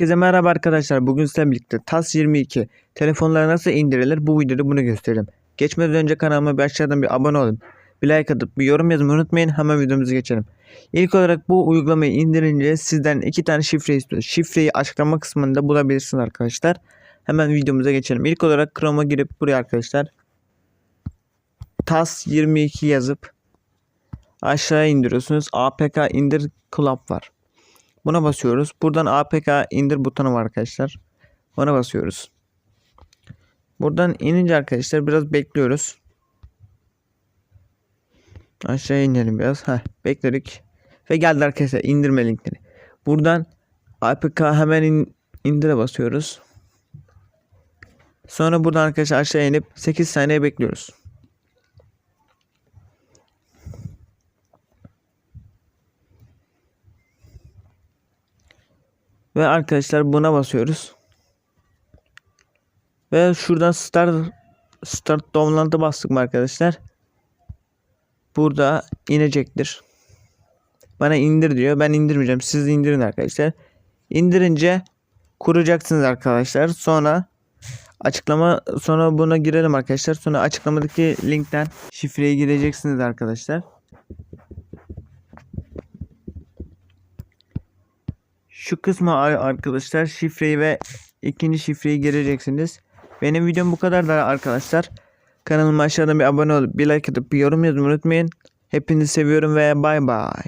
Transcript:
Herkese merhaba arkadaşlar. Bugün sizlerle birlikte TAS 22 telefonlara nasıl indirilir bu videoda bunu göstereyim. Geçmeden önce kanalıma bir aşağıdan bir abone olun. Bir like atıp bir yorum yazmayı unutmayın. Hemen videomuza geçelim. İlk olarak bu uygulamayı indirince sizden iki tane şifre istiyor. Şifreyi açıklama kısmında bulabilirsiniz arkadaşlar. Hemen videomuza geçelim. İlk olarak Chrome'a girip buraya arkadaşlar TAS 22 yazıp aşağıya indiriyorsunuz. APK indir club var. Buna basıyoruz. Buradan APK indir butonu var arkadaşlar. Ona basıyoruz. Buradan inince arkadaşlar biraz bekliyoruz. Aşağı inelim biraz. Heh, bekledik. Ve geldi arkadaşlar indirme linkleri. Buradan APK hemen in, indire basıyoruz. Sonra buradan arkadaşlar aşağı inip 8 saniye bekliyoruz. Ve arkadaşlar buna basıyoruz. Ve şuradan start start download'a bastık mı arkadaşlar? Burada inecektir. Bana indir diyor. Ben indirmeyeceğim. Siz indirin arkadaşlar. İndirince kuracaksınız arkadaşlar. Sonra açıklama sonra buna girelim arkadaşlar. Sonra açıklamadaki linkten şifreyi gireceksiniz arkadaşlar. Şu kısma ar- arkadaşlar şifreyi ve ikinci şifreyi gireceksiniz. Benim videom bu kadar da arkadaşlar. Kanalıma aşağıdan bir abone olup bir like atıp bir yorum yazmayı unutmayın. Hepinizi seviyorum ve bay bay.